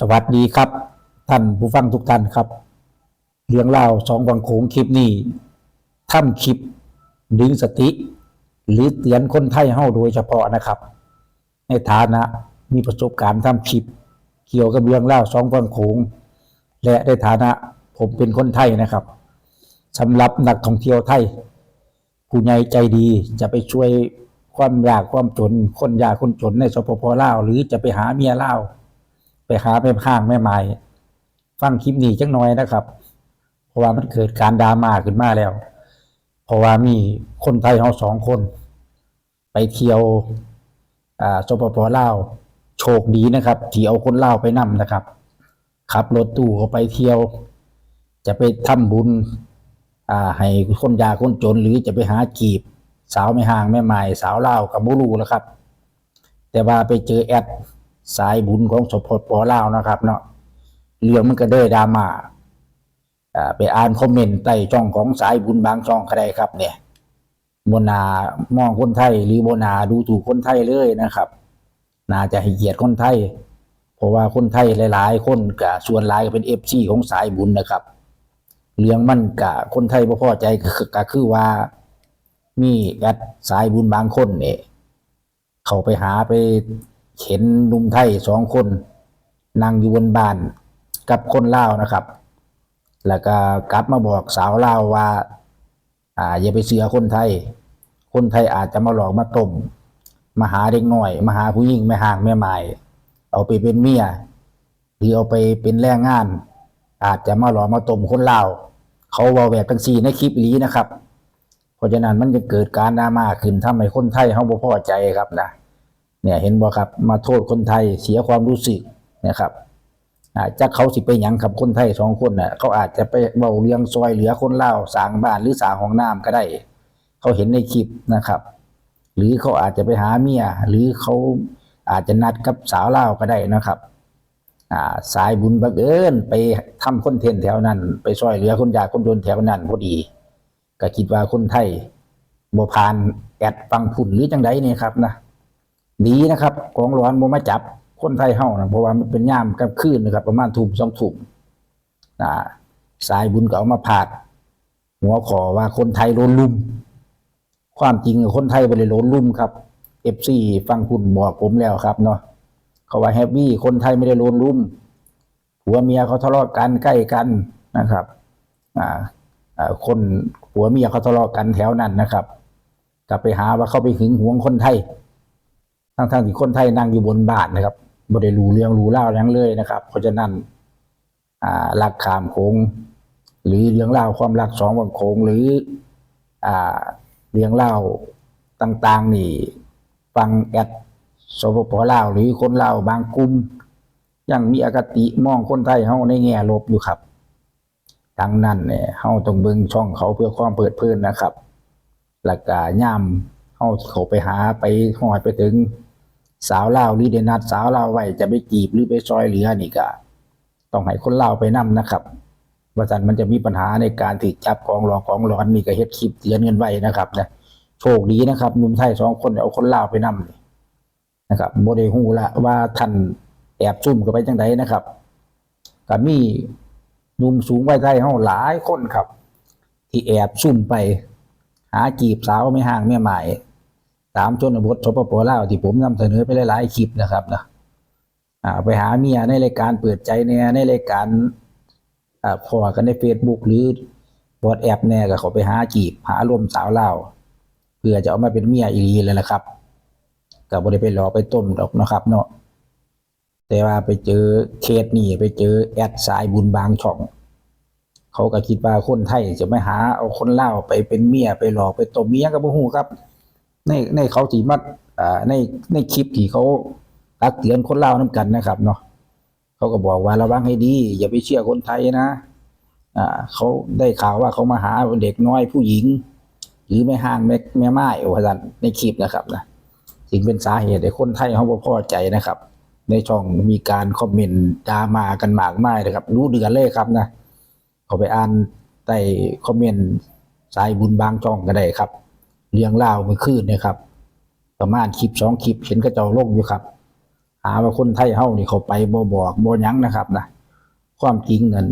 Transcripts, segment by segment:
สวัสดีครับ ท่านผู้ฟังทุกท่านครับ เรื่องเล่าสองวังโขงคลิปนี้ทำคลิปดึงสติ หรือเตือนคนไทยเฮาโดยเฉพาะนะครับ ในฐานะมีประสบการณ์ทำคลิป เกี่ยวกับเรื่องเล่าสองวังโขงและในฐานะผมเป็นคนไทยนะครับสำหรับนักท่องเที่ยวไทยผู้ใหญ่ใจดีจะไปช่วยความยากความจนคนยากคนจนในสปปลาว หรือจะไปหาเมียลาว ไปหาแม่ข้างแม่ไม้ฟังคลิปนี้จังน้อยนะครับ เพราะว่ามันเกิดการดราม่าขึ้นมาแล้ว เพราะว่ามีคนไทยเราสองคน ไปเที่ยวอ่าสปปลาวโชคดีนะครับที่เอาคนลาวไปนำนะครับขับรถตู้เขาไปเที่ยว จะไปทำบุญอ่าให้คนยากคนจนหรือจะไปหาจีบ สาวไม่ห่างแม่ไม้สาวเลากับบุรูแล้วครับ แต่ว่าไปเจอแอด สายบุญของสปปลาวนะครับ เนาะเรื่องมันก็ได้ดราม่าไปอ่านคอมเมนต์ใต้ช่องของสายบุญบางช่องก็ได้ครับ เนี่ยบนนามองคนไทยหรือบนนาดูถูกคนไทยเลยนะครับน่าจะให้เกียรติคนไทย เพราะว่าคนไทยหลาย ๆ คนกับส่วนหลายก็เป็นเอฟซีของสายบุญนะครับ เรื่องมันกับคนไทยบ่พอใจก็คือก็คือว่า มีแอดสายบุญบางคนเนี่ยเขาไปหาไป เห็นนุ่มไทยสองคนนั่งอยู่บนบ้านกับคนเล่านะครับ แล้วก็กลับมาบอกสาวเล่าว่า อ่า อย่าไปเสือคนไทย คนไทยอาจจะมาหลอกมาต้มมาหาเด็กหน้อย มาหาผู้หญิงแม่ห่างแม่ไม้เอาไปเป็นเมียหรือเอาไปเป็นแรงงาน อาจจะมาหลอกมาต้มคนเล่าเขาเวาแบบจังซี่ในคลิปอีหลีนะครับ เพราะฉะนั้นมันจะเกิดการดราม่าขึ้นทำให้คนไทยเขาบ่พอใจครับนะ เนี่ยเห็นบ่ครับมาโทษคนไทยเสียความรู้สึกนะครับอาจะเขาสิไปหยังกับคนไทยสองคนน่ะเขาอาจจะไปเบาเลี้ยงซอยเหลือคนเล่าสางบ้านหรือสางห้องน้ำก็ได้ เขาเห็นในคลิปนะครับ หรือเขาอาจจะไปหาเมีย หรือเขาอาจจะนัดกับสาวเล่าก็ได้นะครับอ่าสายบุญบังเอิญไปทำคอนเทนต์แถวนั้น ไปซอยเหลือคนยากคนจนแถวนั้นพอดีก็คิดว่าคนไทยบ่ผ่านแอดฟังพุ่นหรือจังไดเนี่ยครับนะ ดีนะครับ ของร้อนบ่มาจับ คนไทยเฮานะเพราะว่ามันเป็นย่ามกลางคืนนะครับ ประมาณทุ่มสองทุ่มนะสายบุญก็เอามาพาด หัวขอว่าคนไทยโดนลุมความจริงคนไทยบ่ได้โดนลุมครับ FC ฟังคุณบอกผมแล้วครับเนาะเขาว่าแฮปปี้คนไทยไม่ได้โดนลุมผัวเมียเขาทะเลาะกันใกล้กันนะครับอ่าอ่าคนผัวเมียเขาทะเลาะกันแถวนั้นนะครับกลับไปหาว่าเขาไปหึงหวงคนไทย ทั้งๆที่คนไทยนั่งอยู่บนบานนะครับบ่ได้รู้เรื่องรู้เล่าวหยังเลยนะครับ เพราะฉะนั้นอ่ารักขามโค้งหรือเรื่องเล่าความรักสองวังโค้งหรืออ่าเรื่องเล่าต่าง ๆ นี่ ฟังแอดสปปลาวหรือคนลาวบางกลุ่มยังมีอคติมองคนไทยเฮาในแง่ลบอยู่ครับดังนั้นเนี่ยเฮาต้องเบิ่งช่องเขาเพื่อความเปิดเผยนะครับ หลักการย่ำเฮาเขาไปหาไปหอดไปถึง สาวเล่าหรือเดนัดสาวเล่าไว้จะไปจีบหรือไปซอยเหลือนี่ก็ต้องให้คนเล่าไปนํนะครับว่าสันมันจะมีปัญหาในการถูกจับของหลอกของหลอนนี่ก็เฮ็ดคลิปเตือนกันไว้นะครับนะโชคดีนะครับหนุ่มไทยสองคนเอาคนเล่าไปนํนี่นะครับบ่ได้ฮู้ละว่าท่านแอบซุ่มกันไปจังไดนะครับก็มีหนุ่มสูงไวัยไทยเฮาหลายคนครับ ที่แอบซุ่มไป หาจีบสาวไม่ห่างแม่หมาย ตามชนบทสปปลาวที่ผมนำเสนอไปหลายๆคลิปนะครับนะอ่าไปหาเมียในรายการเปิดใจแน่ในรายการอ่าพอกันใน Facebook หรือบอดแอปแน่ก็เขาไปหาจีบหารวมสาวเลาเพื่อจะเอามาเป็นเมียอีหลีเลยนะครับก็บ่ได้ไปหลอกไปต้มดอกนะครับ เนาะแต่ว่าไปเจอเคสนี่ไปเจอแอดสายบุญบางช่อง เขาก็คิดว่าคนไทยจะไม่หาเอาคนเลาไปเป็นเมียไปหลอกไปต้มเมียก็บ่ฮู้ครับ ในในเขาสีมัดอ่าในในคลิปที่เขาตักเตือนคนเล่าน้กันนะครับเนาะเขาก็บอกว่าระวังให้ดี อย่าไปเชื่อคนไทยนะอ่าเขาได้ข่าวว่าเขามาหาเด็กน้อยผู้หญิง หรือแม่ห้างแม่แม่ไม้ว่าซั่นในคลิปนะครับนะจึงเป็นสาเหตุให้คนไทยเขาบ่พอใจนะครับ ในช่องมีการคอมเมนต์ดรามากันมากมายนะครับ รู้เดือนเลยครับนะเขาไปอ่านใต้คอมเมนต์สายบุญบางช่องก็ได้ครับ เรื่องเล่าเมื่อคืนเนะครับ ประมาณคลิปสองคลิปเห็นก็เจ้าลงอยู่ครับ หาว่าคนไทยเฮานี่เขาไปบ่บอกบ่ยังนะครับนะความจริงนั่น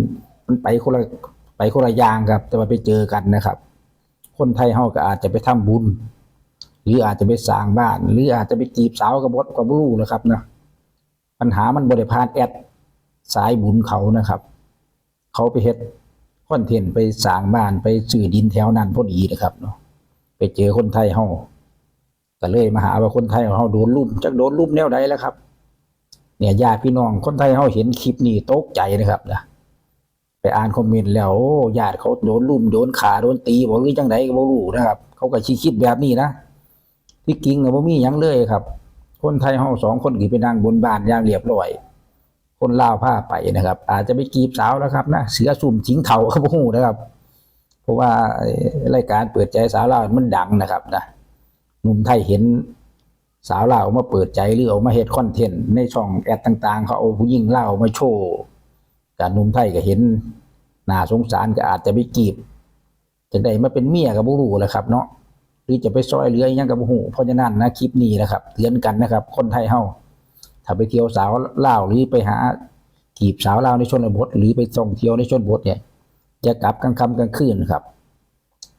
มันไปคนละไปคนละอย่างครับ แต่ว่าไปเจอกันนะครับ คนไทยเฮาก็อาจจะไปทำบุญ หรืออาจจะไปสร้างบ้าน หรืออาจจะไปจีบสาวกับบดกับรู้นะครับนะปัญหามันบริพานแอดสายบุญเขานะครับ เขาไปเฮ็ดคอนเทนต์ไปสร้างบ้านไปซื้อดินแถวนั้นพอดีนะครับเนาะ เจอคนไทยเฮาก็เลยมาหาว่าคนไทยเฮาโดนลุ่มจักโดนลุ่มแนวใดแล้วครับ เนี่ยญาติพี่น้องคนไทยเฮาเห็นคลิปนี้ตกใจนะครับนะไปอ่านคอมเมนต์แล้วโอ้ญาติเขาโดนลุ่มโดนขาโดนตีบ่หรือจังไดก็บ่รู้นะครับ เขาก็ชี้คิดแบบนี้นะที่จริงน่ะบ่มีหยังเลยครับ คนไทยเฮาสองคนกี่ไปนั่งบนบ้านอย่างเรียบร้อยคนลาวพาไปนะครับ อาจจะไปจีบสาวแล้วครับนะเสือสุ่มจิงเถาก็บ่ฮู้นะครับ เพราะว่ารายการเปิดใจสาวลาวมันดังนะครับนะหนุ่มไทยเห็นสาวลาวมาเปิดใจหรือเอามาเฮ็ดคอนเทนต์ในช่องแอดต่าง ๆ เขาเอาผู้หญิงลาวมาโชว์การหนุ่มไทยก็เห็นน่าสงสารก็อาจจะไปจีบจะได้มาเป็นเมียก็บ่รู้แหละครับเนาะหรือจะไปซอยเรืออิหยังกับหูเพราะฉะนั้นนะคลิปนี้นะครับเตือนกันนะครับ คนไทยเฮาถ้าไปเที่ยวสาวลาวหรือไปหาจีบสาวลาวในชนบท หรือไปท่องเที่ยวในชนบทเนี่ย อย่ากลับกลางค่ำกลางคืนครับ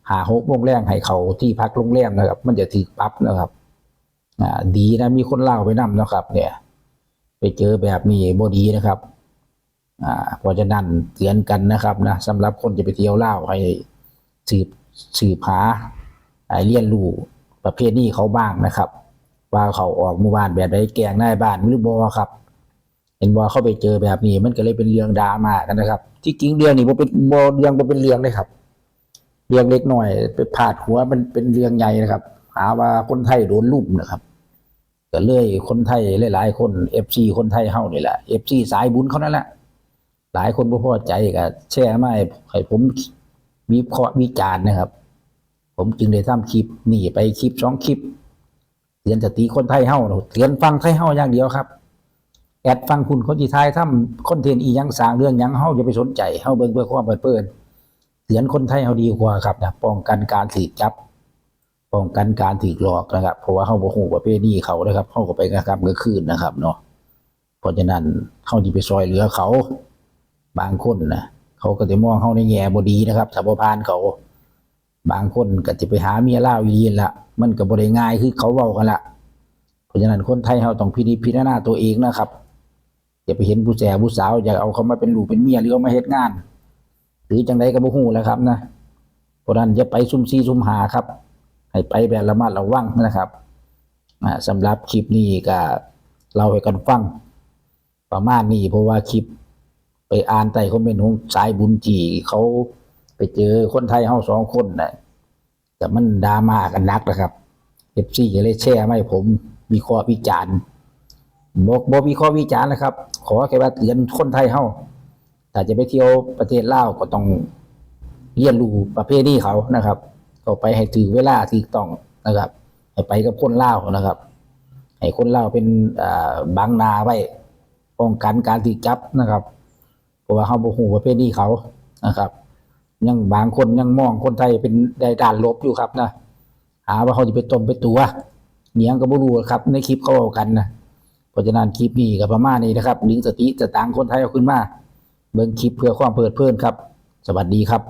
หาหกโมงแรงให้เขาที่พักโรงแรมนะครับ มันจะถือปั๊บนะครับอ่าดีนะมีคนเล่าไปนำนะครับ เนี่ย ไปเจอแบบนี้บ่ดีนะครับ อ่าเพราะฉะนั้นเตือนกันนะครับนะสำหรับคนจะไปเที่ยวเล่าให้สืบสืบหาไอเรียนรู้ประเภทนี้เขาบ้างนะครับ ว่าเขาออกหมู่บ้านแบบใดแกล้งนาบ้านหรือบอครับ เห็นว่าเขาไปเจอแบบนี้ มันก็เลยเป็นเรื่องดราม่ากันนะครับ ที่จริงเรื่องนี้บ่เป็นเรื่องบ่เป็นเรื่องเลยครับ เรื่องเล็กหน้อย ไปพาดหัวมันเป็นเรื่องใหญ่นะครับ หาว่าคนไทยโดนลุ่มนะครับก็เลยคนไทยหลายๆ คน FC คนไทยเฮานี่แหละ FC สายบุญเขานั่นแหละหลายคนบ่พอใจก็แชร์มาให้ผมวิเคราะห์วิจารณ์นะครับ ผมจึงได้ทำคลิปนี่ไปคลิปสองคลิปเตือนสติคนไทยเฮาเตือนฟังไทยเฮาอย่างเดียวครับ แอดฟังคุณคนที่ทายทำคอนเทนต์อียังสางเรื่องยังเฮาอย่าไปสนใจเฮาเบิ่งเพื่อความเปิดเปินเตือนคนไทยเฮาดีกว่าครับนะป้องกันการถูกจับ ป้องกันการถูกหลอกนะครับ เพราะว่าเฮาบ่ฮู้ประเภทนี้เขานะครับเฮาก็ไปกระทำกลางคืนนะครับเนาะเพราะฉะนั้นเฮาสิไปซอยเหลือเขา บางคนนะเขาก็จะมองเฮาในแง่บ่ดีนะครับถ้าบ่ผ่านเขา บางคนก็จะไปหาเมียลาวอีหลีนั่นละมันก็บ่ได้ง่ายคือเขาเว้ากันละเพราะฉะนั้นคนไทยเฮาต้องพินิจพิจารณาตัวเองนะครับ อย่าไปเห็นผู้แสผู้สาว อย่าเอาเขามาเป็นลูกเป็นเมียหรือเอามาเฮ็ดงาน หรือจังใดก็บ่ฮู้แล้วครับนะเพราะนั้นอย่าไปซุ่มซี่ซุ่มหาครับ ให้ไปแบบระมัดระวังนะครับอ่าสำหรับคลิปนี้ก็เล่าให้กันฟัง ประมาณนี้เพราะว่าคลิป ไปอ่านใต้คอมเมนต์ของสายบุญจีเขาไปเจอคนไทยเฮาสองคนน่ะแต่มันดราม่ากันนักนะครับเอฟซีก็เลยแชร์มาให้ผมวิเคราะห์วิจารณ์ บอกบอกวิเคราะห์วิจารณ์นะครับ ขอแค่ว่าเตือนคนไทยเฮาถ้าจะไปเที่ยวประเทศลาวก็ต้องเรียนรู้ประเพณีเขานะครับก็ไปให้ถือเวลาถูกต้องนะครับ ให้ไปกับคนลาวนะครับ ให้คนลาวเป็นอ่าบังนาไว้ป้องกันการถูกจับนะครับเพราะว่าเขาบ่ฮู้ประเภทนี้เขานะครับ ยังบางคนยังมองคนไทยเป็นได้ด้านลบอยู่ครับนะหาว่าเขาจะไปต้มไปตัวเนียงก็บ่รู้ครับ ในคลิปเขาเอากันนะ เพราะฉะนั้นคลิปนี้ก็ประมาณนี้นะครับลิงสติสตางค์คนไทยเอาขึ้นมาเบิ่งคลิปเพื่อความเพลิดเพลินครับ สวัสดีครับ